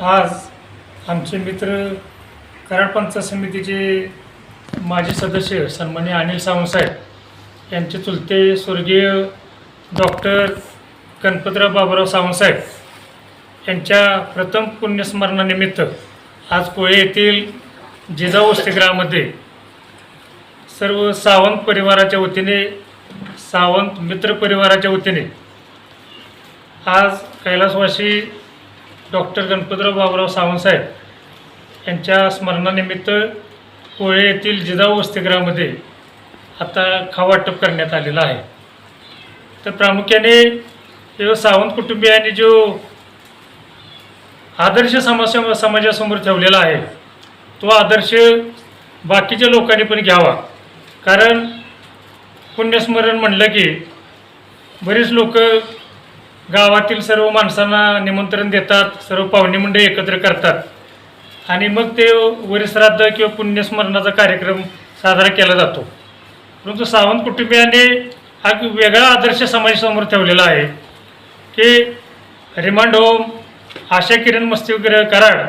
आज आमचे मित्र कराड पंचायत समितीचे माजी सदस्य सन्मान्य अनिल सावंतसाहेब यांचे चुलते स्वर्गीय डॉक्टर गणपतराव बाबुराव सावंतसाहेब यांच्या प्रथम पुण्यस्मरणानिमित्त आज कोळे येथील जिजाऊ वसतिगृहामध्ये सर्व सावंत परिवाराच्या वतीने सावंत मित्र परिवाराच्या वतीने आज कैलासवासी डॉक्टर गणपतराव बाबुराव सावंतसाहेब यांच्या स्मरणानिमित्त कोळे येथील जिजाऊ वसतिगृहामध्ये आता खावाटप करण्यात आलेलं आहे. तर प्रामुख्याने सावंत कुटुंबियांनी जो आदर्श समाज समाजासमोर ठेवलेला आहे तो आदर्श बाकीच्या लोकांनी पण घ्यावा. कारण पुण्यस्मरण म्हणलं की बरीच लोक गावातील सर्व माणसांना निमंत्रण देतात सर्व पाहुणे मंडळी एकत्र करतात. आणि मग ते वरिश्राद्ध किंवा पुण्यस्मरणाचा कार्यक्रम साजरा केला जातो. परंतु सावंत कुटुंबियांनी हा एक वेगळा आदर्श समाजासमोर ठेवलेला आहे की रिमांड होम आशा किरण वसतिगृह कराड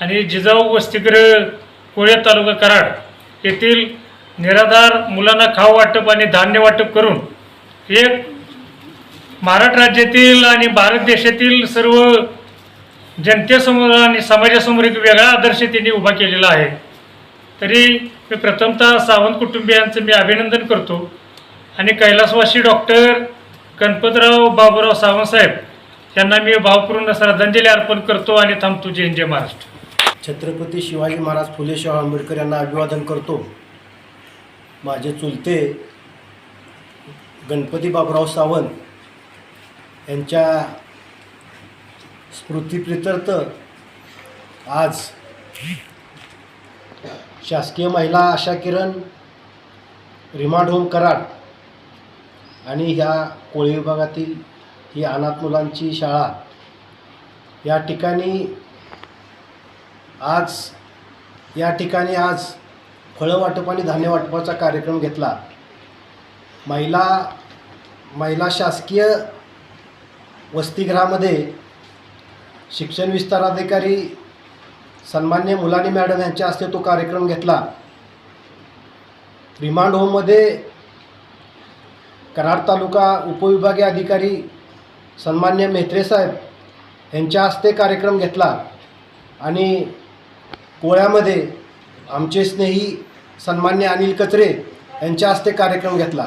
आणि जिजाऊ वसतिगृह कोळ्या तालुका कराड येथील निराधार मुलांना खाऊ वाटप आणि धान्य वाटप करून एक महाराष्ट्र राज्यातील आणि भारत देशातील सर्व जनतेसमोर आणि समाजासमोर एक वेगळा आदर्श त्यांनी उभा केलेला आहे. तरी मी प्रथमतः सावंत कुटुंबियांचं मी अभिनंदन करतो. आणि कैलासवासी डॉक्टर गणपतराव बाबूराव सावंतसाहेब यांना मी भावपूर्ण श्रद्धांजली अर्पण करतो आणि थांबतो जय जय महाराष्ट्र. छत्रपती शिवाजी महाराज फुले शाह आंबेडकर यांना अभिवादन करतो. माझे चुलते गणपती बाबूराव सावंत यांच्या स्मृतीप्रित्यर्थ आज शासकीय महिला आशा किरण रिमांड होम कराड आणि ह्या कोळी विभागातील ही अनाथ मुलांची शाळा या ठिकाणी आज या ठिकाणी आज फळं वाटप आणि धान्य वाटपाचा कार्यक्रम घेतला. महिला महिला शासकीय वसतिगृहामध्ये शिक्षण विस्ताराधिकारी सन्मान्य मुलानी मॅडम यांच्या हस्ते तो कार्यक्रम घेतला. रिमांड होममध्ये कराड तालुका उपविभागीय अधिकारी सन्मान्य मेत्रे साहेब यांच्या हस्ते कार्यक्रम घेतला आणि कोळ्यामध्ये आमचे स्नेही सन्मान्य अनिल कचरे यांच्या हस्ते कार्यक्रम घेतला.